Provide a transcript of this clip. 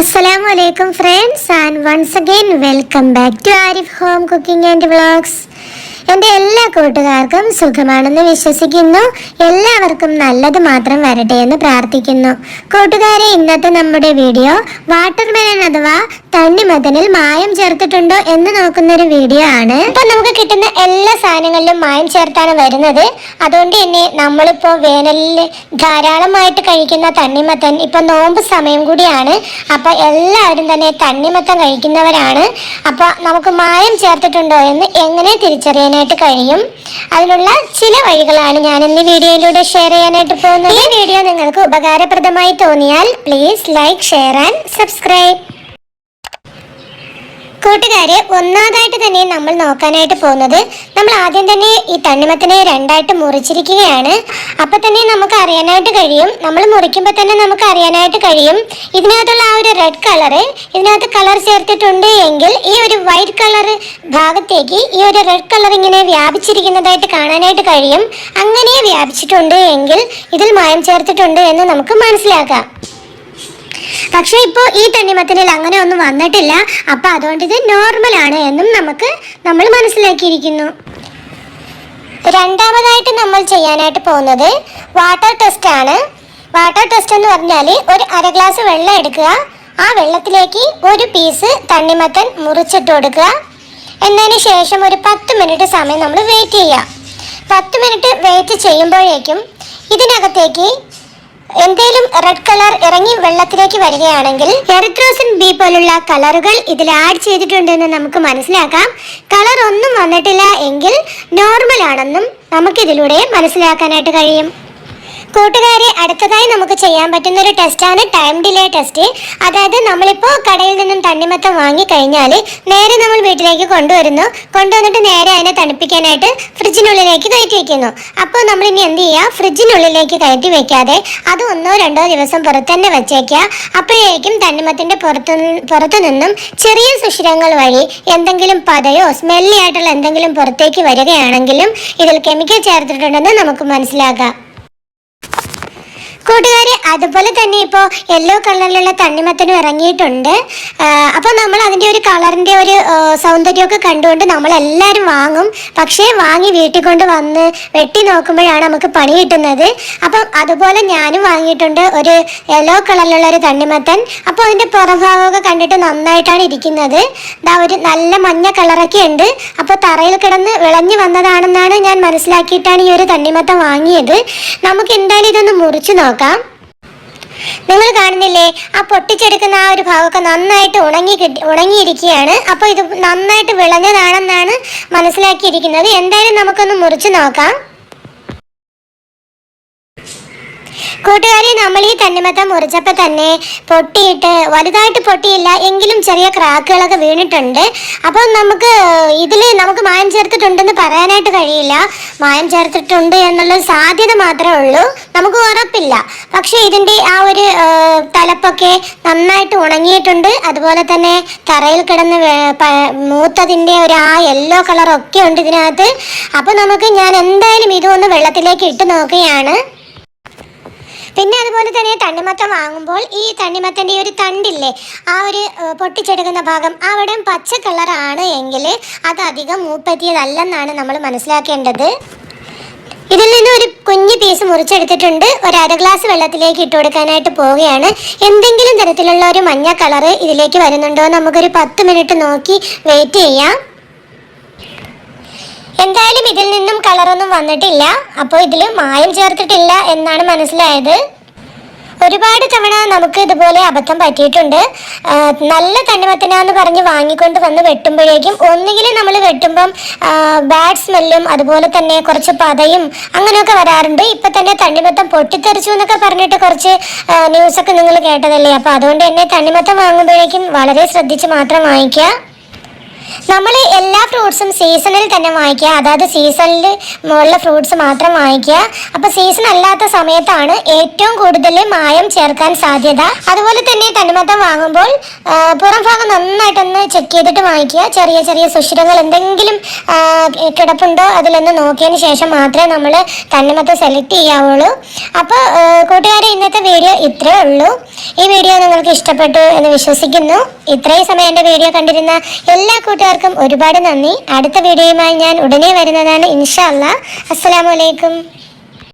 Assalamu അലൈക്കും friends and once again welcome back to Arif home cooking and vlogs എന്റെ എല്ലാ കൂട്ടുകാർക്കും സുഖമാണെന്ന് വിശ്വസിക്കുന്നു. എല്ലാവർക്കും നല്ലത് മാത്രം വരട്ടെ എന്ന് പ്രാർത്ഥിക്കുന്നു. കൂട്ടുകാരെ ഇന്നത്തെ നമ്മുടെ വീഡിയോ വാട്ടർമെലൺ അഥവാ തണ്ണിമത്തനിൽ മായം ചേർത്തിട്ടുണ്ടോ എന്ന് നോക്കുന്ന ഒരു വീഡിയോ ആണ്. ഇപ്പൊ നമുക്ക് കിട്ടുന്ന എല്ലാ സാധനങ്ങളിലും മായം ചേർത്താണ് വരുന്നത്. അതുകൊണ്ട് തന്നെ നമ്മളിപ്പോ വേനലിൽ ധാരാളമായിട്ട് കഴിക്കുന്ന തണ്ണിമത്തൻ ഇപ്പൊ നോമ്പ് സമയം കൂടിയാണ്. അപ്പൊ എല്ലാവരും തന്നെ തണ്ണിമത്തൻ കഴിക്കുന്നവരാണ്. അപ്പൊ നമുക്ക് മായം ചേർത്തിട്ടുണ്ടോ എന്ന് എങ്ങനെ തിരിച്ചറിയാനായിട്ട് കഴിയും. അതിനുള്ള ചില വഴികളാണ് ഞാൻ ഇന്ന് വീഡിയോയിലൂടെ ഷെയർ ചെയ്യാനായിട്ട് പോകുന്നത്. ഈ വീഡിയോ നിങ്ങൾക്ക് ഉപകാരപ്രദമായി തോന്നിയാൽ please like share and subscribe കൂട്ടുകാരെ ഒന്നാമതായിട്ട് തന്നെ നമ്മൾ നോക്കാനായിട്ട് പോകുന്നത്. നമ്മൾ ആദ്യം തന്നെ ഈ തണ്ണിമത്തിനെ രണ്ടായിട്ട് മുറിച്ചിരിക്കുകയാണ്. അപ്പൊ തന്നെ നമുക്ക് അറിയാനായിട്ട് കഴിയും. നമ്മൾ മുറിക്കുമ്പോൾ തന്നെ നമുക്ക് അറിയാനായിട്ട് കഴിയും. ഇതിനകത്തുള്ള ആ ഒരു റെഡ് കളറ് ഇതിനകത്ത് കളർ ചേർത്തിട്ടുണ്ട് എങ്കിൽ ഈ ഒരു വൈറ്റ് കളർ ഭാഗത്തേക്ക് ഈ ഒരു റെഡ് കളർ ഇങ്ങനെ വ്യാപിച്ചിരിക്കുന്നതായിട്ട് കാണാനായിട്ട് കഴിയും. അങ്ങനെ വ്യാപിച്ചിട്ടുണ്ട് എങ്കിൽ ഇതിൽ മായം ചേർത്തിട്ടുണ്ട് എന്ന് നമുക്ക് മനസ്സിലാക്കാം. പക്ഷെ ഇപ്പോൾ ഈ തണ്ണിമത്തനിൽ അങ്ങനെ ഒന്നും വന്നിട്ടില്ല. അപ്പൊ അതുകൊണ്ട് ഇത് നോർമൽ ആണ് എന്നും നമുക്ക് നമ്മൾ മനസ്സിലാക്കിയിരിക്കുന്നു. രണ്ടാമതായിട്ട് നമ്മൾ ചെയ്യാനായിട്ട് പോകുന്നത് വാട്ടർ ടെസ്റ്റ് ആണ്. വാട്ടർ ടെസ്റ്റ് എന്ന് പറഞ്ഞാൽ ഒരു അര ഗ്ലാസ് വെള്ളം എടുക്കുക. ആ വെള്ളത്തിലേക്ക് ഒരു പീസ് തണ്ണിമത്തൻ മുറിച്ചിട്ട് കൊടുക്കുക. എന്നതിന് ശേഷം ഒരു പത്ത് മിനിറ്റ് സമയം നമ്മൾ വെയിറ്റ് ചെയ്യുക. പത്ത് മിനിറ്റ് വെയിറ്റ് ചെയ്യുമ്പോഴേക്കും ഇതിനകത്തേക്ക് എന്തേലും റെഡ് കളർ ഇറങ്ങി വെള്ളത്തിലേക്ക് വരികയാണെങ്കിൽ എറിത്രോസിൻ ബി പോലുള്ള കളറുകൾ ഇതിൽ ആഡ് ചെയ്തിട്ടുണ്ടെന്ന് നമുക്ക് മനസ്സിലാക്കാം. കളർ ഒന്നും വന്നിട്ടില്ല എങ്കിൽ നോർമൽ ആണെന്നും നമുക്കിതിലൂടെ മനസ്സിലാക്കാനായിട്ട് കഴിയും. കൂട്ടുകാരെ അടുത്തതായി നമുക്ക് ചെയ്യാൻ പറ്റുന്ന ഒരു ടെസ്റ്റാണ് ടൈം ഡിലേ ടെസ്റ്റ് അതായത് നമ്മളിപ്പോൾ കടയിൽ നിന്നും തണ്ണിമത്തം വാങ്ങി കഴിഞ്ഞാൽ നേരെ നമ്മൾ വീട്ടിലേക്ക് കൊണ്ടുവരുന്നു. കൊണ്ടുവന്നിട്ട് നേരെ അതിനെ തണുപ്പിക്കാനായിട്ട് ഫ്രിഡ്ജിനുള്ളിലേക്ക് കയറ്റി വെക്കുന്നു. അപ്പോൾ നമ്മൾ ഇനി എന്ത് ചെയ്യുക? ഫ്രിഡ്ജിനുള്ളിലേക്ക് കയറ്റി വെക്കാതെ അത് ഒന്നോ രണ്ടോ ദിവസം പുറത്ത് തന്നെ വെച്ചേക്കുക. അപ്പോഴേക്കും തണ്ണിമത്തിന്റെ പുറത്തു പുറത്തു നിന്നും ചെറിയ സുഷിരങ്ങൾ വഴി എന്തെങ്കിലും പതയോ സ്മെല്ലി ആയിട്ടുള്ള എന്തെങ്കിലും പുറത്തേക്ക് വരികയാണെങ്കിലും ഇതിൽ കെമിക്കൽ ചേർത്തിട്ടുണ്ടെന്ന് നമുക്ക് മനസ്സിലാക്കാം. അതുപോലെ തന്നെ ഇപ്പോൾ യെല്ലോ കളറിലുള്ള തണ്ണിമത്തനും ഇറങ്ങിയിട്ടുണ്ട്. അപ്പോൾ നമ്മൾ അതിന്റെ ഒരു കളറിന്റെ ഒരു സൗന്ദര്യമൊക്കെ കണ്ടുകൊണ്ട് നമ്മൾ എല്ലാവരും വാങ്ങും. പക്ഷേ വാങ്ങി വീട്ടിൽ കൊണ്ട് വന്ന് വെട്ടി നോക്കുമ്പോഴാണ് നമുക്ക് പണി കിട്ടുന്നത്. അപ്പം അതുപോലെ ഞാനും വാങ്ങിയിട്ടുണ്ട് ഒരു യെല്ലോ കളറിലുള്ള ഒരു തണ്ണിമത്തൻ. അപ്പോൾ അതിന്റെ പുറഭാഗമൊക്കെ കണ്ടിട്ട് നന്നായിട്ടാണ് ഇരിക്കുന്നത്. ഇതാ ഒരു നല്ല മഞ്ഞ കളറൊക്കെ ഉണ്ട്. അപ്പോൾ തറയിൽ കിടന്ന് വിളഞ്ഞു വന്നതാണെന്നാണ് ഞാൻ മനസ്സിലാക്കിയിട്ടാണ് ഈ ഒരു തണ്ണിമത്തൻ വാങ്ങിയത്. നമുക്ക് എന്തായാലും ഇതൊന്ന് മുറിച്ച് നോക്കാം. നിങ്ങൾ കാണുന്നില്ലേ? ആ പൊട്ടിച്ചെടുക്കുന്ന ആ ഒരു ഭാഗമൊക്കെ നന്നായിട്ട് ഉണങ്ങി കിട്ടി ഉണങ്ങിയിരിക്കുകയാണ്. അപ്പോൾ ഇത് നന്നായിട്ട് വിളഞ്ഞതാണെന്നാണ് മനസ്സിലാക്കിയിരിക്കുന്നത്. എന്തായാലും നമുക്കൊന്ന് മുറിച്ച് നോക്കാം. കൂട്ടുകാരി നമ്മൾ ഈ തന്നിമത്തം മുറിച്ചപ്പോൾ തന്നെ പൊട്ടിയിട്ട് വലുതായിട്ട് പൊട്ടിയില്ല എങ്കിലും ചെറിയ ക്രാക്കുകളൊക്കെ വീണിട്ടുണ്ട്. അപ്പോൾ നമുക്ക് ഇതിൽ നമുക്ക് മായം ചേർത്തിട്ടുണ്ടെന്ന് പറയാനായിട്ട് കഴിയില്ല. മായം ചേർത്തിട്ടുണ്ട് എന്നുള്ള സാധ്യത മാത്രമേ ഉള്ളൂ. നമുക്ക് ഉറപ്പില്ല. പക്ഷേ ഇതിന്റെ ആ ഒരു തലപ്പൊക്കെ നന്നായിട്ട് ഉണങ്ങിയിട്ടുണ്ട്. അതുപോലെ തന്നെ തറയിൽ കിടന്ന് മൂത്തതിന്റെ ഒരു ആ യെല്ലോ കളറൊക്കെ ഉണ്ട് ഇതിനകത്ത്. അപ്പോൾ നമുക്ക് ഞാൻ എന്തായാലും ഇതൊന്ന് വെള്ളത്തിലേക്ക് ഇട്ട് നോക്കുകയാണ്. പിന്നെ അതുപോലെ തന്നെ തണ്ണിമത്തം വാങ്ങുമ്പോൾ ഈ തണ്ണിമത്തന്റെ ഒരു തണ്ടില്ലേ ആ ഒരു പൊട്ടിച്ചെടുക്കുന്ന ഭാഗം അവിടെ പച്ച കളറാണ് എങ്കിൽ അത് അധികം മൂപ്പറ്റിയതല്ലെന്നാണ് നമ്മൾ മനസ്സിലാക്കേണ്ടത്. ഇതിൽ നിന്ന് ഒരു കുഞ്ഞു പീസ് മുറിച്ചെടുത്തിട്ടുണ്ട്. ഒരു അര ഗ്ലാസ് വെള്ളത്തിലേക്ക് ഇട്ട് കൊടുക്കാനായിട്ട് പോവുകയാണ്. എന്തെങ്കിലും തരത്തിലുള്ള ഒരു മഞ്ഞ കളറ് ഇതിലേക്ക് വരുന്നുണ്ടോ നമുക്കൊരു പത്ത് മിനിറ്റ് നോക്കി വെയിറ്റ് ചെയ്യാം. എന്തായാലും ഇതിൽ നിന്നും കളറൊന്നും വന്നിട്ടില്ല. അപ്പോൾ ഇതിൽ മായം ചേർത്തിട്ടില്ല എന്നാണ് മനസ്സിലായത്. ഒരുപാട് തവണ നമുക്ക് ഇതുപോലെ അബദ്ധം പറ്റിയിട്ടുണ്ട്. നല്ല തണ്ണിമത്തനാന്ന് പറഞ്ഞ് വാങ്ങിക്കൊണ്ട് വന്ന് വെട്ടുമ്പോഴേക്കും ഒന്നുകിൽ നമ്മൾ വെട്ടുമ്പം ബാഡ് സ്മെല്ലും അതുപോലെ തന്നെ കുറച്ച് പതയും അങ്ങനെയൊക്കെ വരാറുണ്ട്. ഇപ്പം തന്നെ തണ്ണിമത്തം പൊട്ടിത്തെറിച്ചു എന്നൊക്കെ പറഞ്ഞിട്ട് കുറച്ച് ന്യൂസൊക്കെ നിങ്ങൾ കേട്ടതല്ലേ? അപ്പോൾ അതുകൊണ്ട് തന്നെ തണ്ണിമത്തം വാങ്ങുമ്പോഴേക്കും വളരെ ശ്രദ്ധിച്ച് മാത്രം വാങ്ങിക്കുക. നമ്മൾ എല്ലാ ഫ്രൂട്ട്സും സീസണിൽ തന്നെ വാങ്ങിക്കുക. അതായത് സീസണിൽ ഉള്ള ഫ്രൂട്ട്സ് മാത്രം വാങ്ങിക്കുക. അപ്പോൾ സീസൺ അല്ലാത്ത സമയത്താണ് ഏറ്റവും കൂടുതൽ മായം ചേർക്കാൻ സാധ്യത. അതുപോലെ തന്നെ തണ്ണിമത്തം വാങ്ങുമ്പോൾ പുറം ഭാഗം നന്നായിട്ടൊന്ന് ചെക്ക് ചെയ്തിട്ട് വാങ്ങിക്കുക. ചെറിയ ചെറിയ സുഷിരങ്ങൾ എന്തെങ്കിലും കിടപ്പുണ്ടോ അതിലൊന്ന് നോക്കിയതിന് ശേഷം മാത്രമേ നമ്മൾ തണ്ണിമത്തം സെലക്ട് ചെയ്യാവുള്ളൂ. അപ്പോൾ കൂട്ടുകാരെ ഇന്നത്തെ വീഡിയോ ഇത്രയേ ഉള്ളൂ. ഈ വീഡിയോ നിങ്ങൾക്ക് ഇഷ്ടപ്പെട്ടു എന്ന് വിശ്വസിക്കുന്നു. ഇത്രയും സമയം എന്റെ വീഡിയോ കണ്ടിരുന്ന എല്ലാ കൂട്ടുകാർക്കും ഒരുപാട് നന്ദി. അടുത്ത വീഡിയോയുമായി ഞാൻ ഉടനെ വരുന്നതാണ്. ഇൻഷാ അല്ലാ അസ്സലാമു അലൈക്കും.